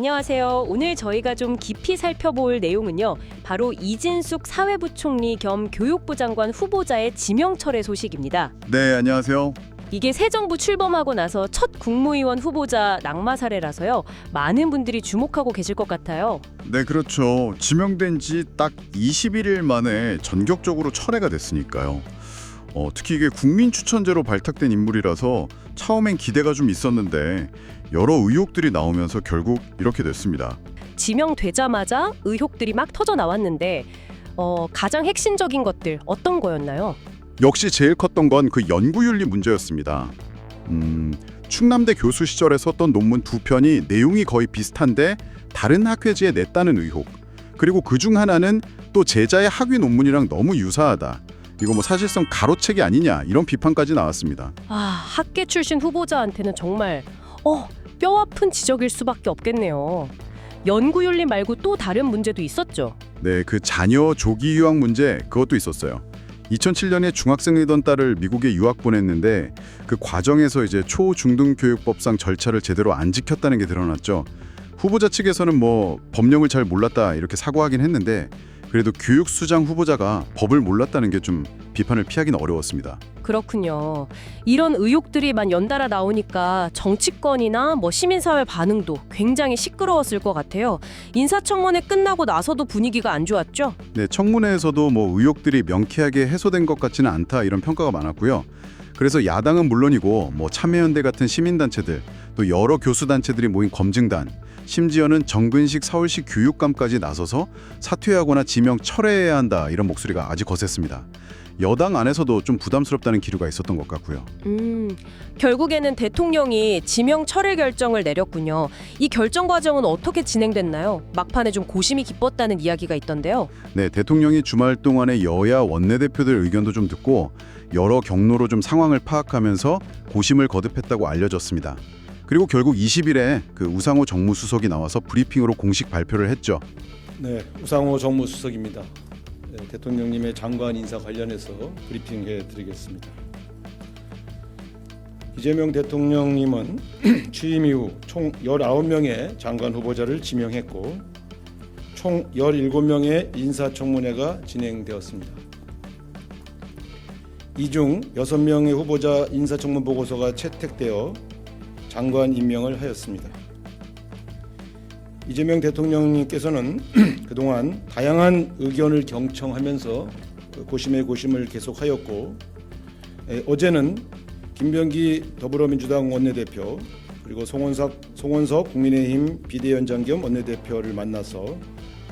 안녕하세요. 오늘 저희가 좀 깊이 살펴볼 내용은요. 바로 이진숙 사회부총리 겸 교육부 장관 후보자의 지명철의 소식입니다. 네, 안녕하세요. 이게 새 정부 출범하고 나서 첫 국무위원 후보자 낙마 사례라서요. 많은 분들이 주목하고 계실 것 같아요. 네, 그렇죠. 지명된 지 딱 21일 만에 전격적으로 철회가 됐으니까요. 어, 특히 이게 국민 추천제로 발탁된 인물이라서 처음엔 기대가 좀 있었는데 여러 의혹들이 나오면서 결국 이렇게 됐습니다. 지명되자마자 의혹들이 막 터져 나왔는데 어, 가장 핵심적인 것들 어떤 거였나요? 역시 제일 컸던 건 그 연구윤리 문제였습니다. 음, 충남대 교수 시절에 썼던 논문 두 편이 내용이 거의 비슷한데 다른 학회지에 냈다는 의혹. 그리고 그 중 하나는 또 제자의 학위 논문이랑 너무 유사하다. 이거 뭐 사실상 가로채기 아니냐 이런 비판까지 나왔습니다. 아, 학계 출신 후보자한테는 정말 어, 뼈 아픈 지적일 수밖에 없겠네요. 연구윤리 말고 또 다른 문제도 있었죠. 네, 그 자녀 조기 유학 문제 그것도 있었어요. 2007년에 중학생이던 딸을 미국에 유학 보냈는데 그 과정에서 이제 초중등교육법상 절차를 제대로 안 지켰다는 게 드러났죠. 후보자 측에서는 뭐 법령을 잘 몰랐다 이렇게 사과하긴 했는데 그래도 교육수장 후보자가 법을 몰랐다는 게 좀 비판을 피하기는 어려웠습니다. 그렇군요. 이런 의혹들이만 연달아 나오니까 정치권이나 뭐 시민사회 반응도 굉장히 시끄러웠을 것 같아요. 인사청문회 끝나고 나서도 분위기가 안 좋았죠. 네, 청문회에서도 뭐 의혹들이 명쾌하게 해소된 것 같지는 않다 이런 평가가 많았고요. 그래서 야당은 물론이고 뭐 참여연대 같은 시민단체들 또 여러 교수단체들이 모인 검증단 심지어는 정근식 서울시 교육감까지 나서서 사퇴하거나 지명 철회해야 한다 이런 목소리가 아직 거셌습니다. 여당 안에서도 좀 부담스럽다는 기류가 있었던 것 같고요. 음, 결국에는 대통령이 지명 철회 결정을 내렸군요. 이 결정 과정은 어떻게 진행됐나요? 막판에 좀 고심이 깊었다는 이야기가 있던데요. 네, 대통령이 주말 동안에 여야 원내대표들 의견도 좀 듣고 여러 경로로 좀 상황을 파악하면서 고심을 거듭했다고 알려졌습니다. 그리고 결국 20일에 그 우상호 정무수석이 나와서 브리핑으로 공식 발표를 했죠. 네, 우상호 정무수석입니다. 네, 대통령님의 장관 인사 관련해서 브리핑해 드리겠습니다. 이재명 대통령님은 취임 이후 총 19명의 장관 후보자를 지명했고 총 17명의 인사청문회가 진행되었습니다. 이 중 6명의 후보자 인사청문 보고서가 채택되어 장관 임명을 하였습니다. 이재명 대통령님께서는 그동안 다양한 의견을 경청하면서 그 고심의 고심을 계속하였고 에, 어제는 김병기 더불어민주당 원내대표 그리고 송원석 송원석 국민의힘 비대위원장 겸 원내대표를 만나서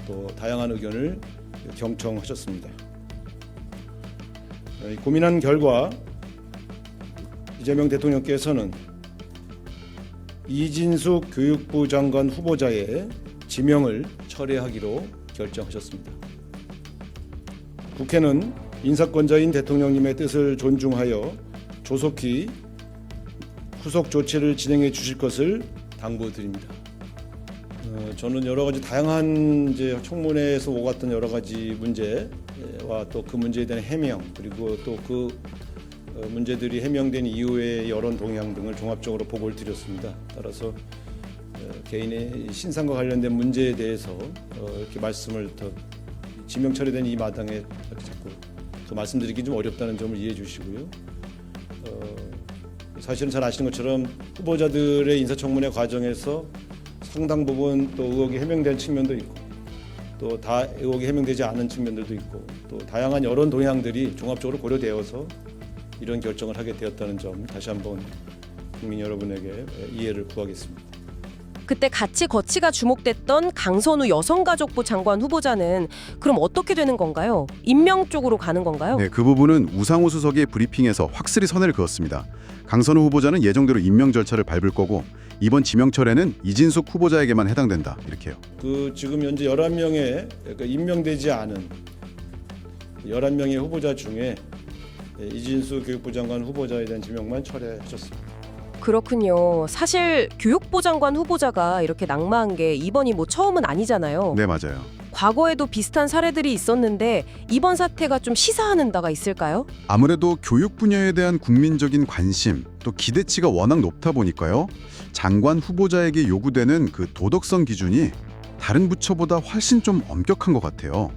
또 다양한 의견을 경청하셨습니다. 에, 고민한 결과 이재명 대통령께서는 이진숙 교육부 장관 후보자의 지명을 철회하기로 결정하셨습니다. 국회는 인사권자인 대통령님의 뜻을 존중하여 조속히 후속 조치를 진행해 주실 것을 당부드립니다. 어, 저는 여러 가지 다양한 이제 청문회에서 오갔던 여러 가지 문제와 또 그 문제에 대한 해명 그리고 또그 어, 문제들이 해명된 이후의 여론 동향 등을 종합적으로 보고를 드렸습니다. 따라서 어, 개인의 신상과 관련된 문제에 대해서 어, 이렇게 말씀을 더 지명 처리된 이 마당에 자꾸 더 말씀드리기 좀 어렵다는 점을 이해해 주시고요. 어, 사실은 잘 아시는 것처럼 후보자들의 인사청문회 과정에서 상당 부분 또 의혹이 해명된 측면도 있고 또 다 의혹이 해명되지 않은 측면들도 있고 또 다양한 여론 동향들이 종합적으로 고려되어서 이런 결정을 하게 되었다는 점 다시 한번 국민 여러분에게 이해를 구하겠습니다. 그때 같이 거치가 주목됐던 강선우 여성가족부 장관 후보자는 그럼 어떻게 되는 건가요? 임명 쪽으로 가는 건가요? 네, 그 부분은 우상호 수석의 브리핑에서 확실히 선을 그었습니다. 강선우 후보자는 예정대로 임명 절차를 밟을 거고 이번 지명 철회는 이진숙 후보자에게만 해당된다 이렇게요. 그 지금 현재 11명의 그 임명되지 않은 11명의 후보자 중에 이진수 교육부 장관 후보자에 대한 지명만 철회하셨습니다. 그렇군요. 사실 교육부 장관 후보자가 이렇게 낙마한 게 이번이 뭐 처음은 아니잖아요. 네, 맞아요. 과거에도 비슷한 사례들이 있었는데 이번 사태가 좀 시사하는 바가 있을까요? 아무래도 교육 분야에 대한 국민적인 관심 또 기대치가 워낙 높다 보니까요. 장관 후보자에게 요구되는 그 도덕성 기준이 다른 부처보다 훨씬 좀 엄격한 것 같아요.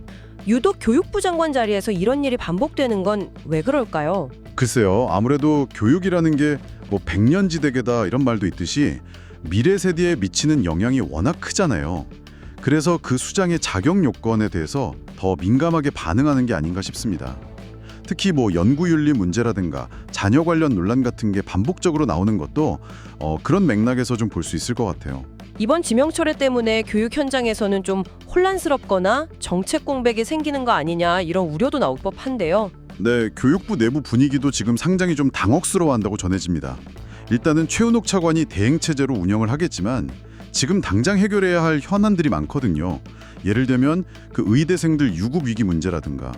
유독 교육부 장관 자리에서 이런 일이 반복되는 건 왜 그럴까요? 글쎄요. 아무래도 교육이라는 게 뭐 백년지대계다 이런 말도 있듯이 미래 세대에 미치는 영향이 워낙 크잖아요. 그래서 그 수장의 자격 요건에 대해서 더 민감하게 반응하는 게 아닌가 싶습니다. 특히 뭐 연구윤리 문제라든가 자녀 관련 논란 같은 게 반복적으로 나오는 것도 어, 그런 맥락에서 좀 볼 수 있을 것 같아요. 이번 지명 철회 때문에 교육 현장에서는 좀 혼란스럽거나 정책 공백이 생기는 거 아니냐 이런 우려도 나올 법한데요. 네, 교육부 내부 분위기도 지금 상당히 좀 당혹스러워한다고 전해집니다. 일단은 최은옥 차관이 대행 체제로 운영을 하겠지만 지금 당장 해결해야 할 현안들이 많거든요. 예를 들면 그 의대생들 유급 위기 문제라든가.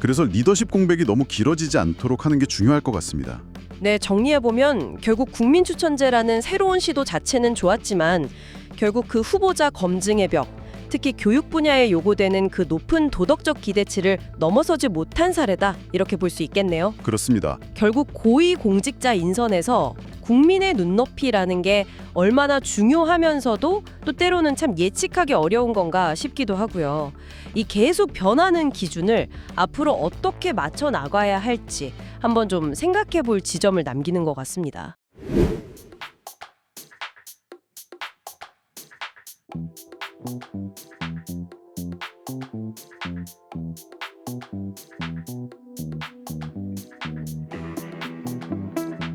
그래서 리더십 공백이 너무 길어지지 않도록 하는 게 중요할 것 같습니다. 네, 정리해 보면 결국 국민 추천제라는 새로운 시도 자체는 좋았지만 결국 그 후보자 검증의 벽, 특히 교육 분야에 요구되는 그 높은 도덕적 기대치를 넘어서지 못한 사례다 이렇게 볼 수 있겠네요. 그렇습니다. 결국 고위 공직자 인선에서 국민의 눈높이라는 게 얼마나 중요하면서도 또 때로는 참 예측하기 어려운 건가 싶기도 하고요. 이 계속 변하는 기준을 앞으로 어떻게 맞춰 나가야 할지 한번 좀 생각해 볼 지점을 남기는 것 같습니다. Thank you.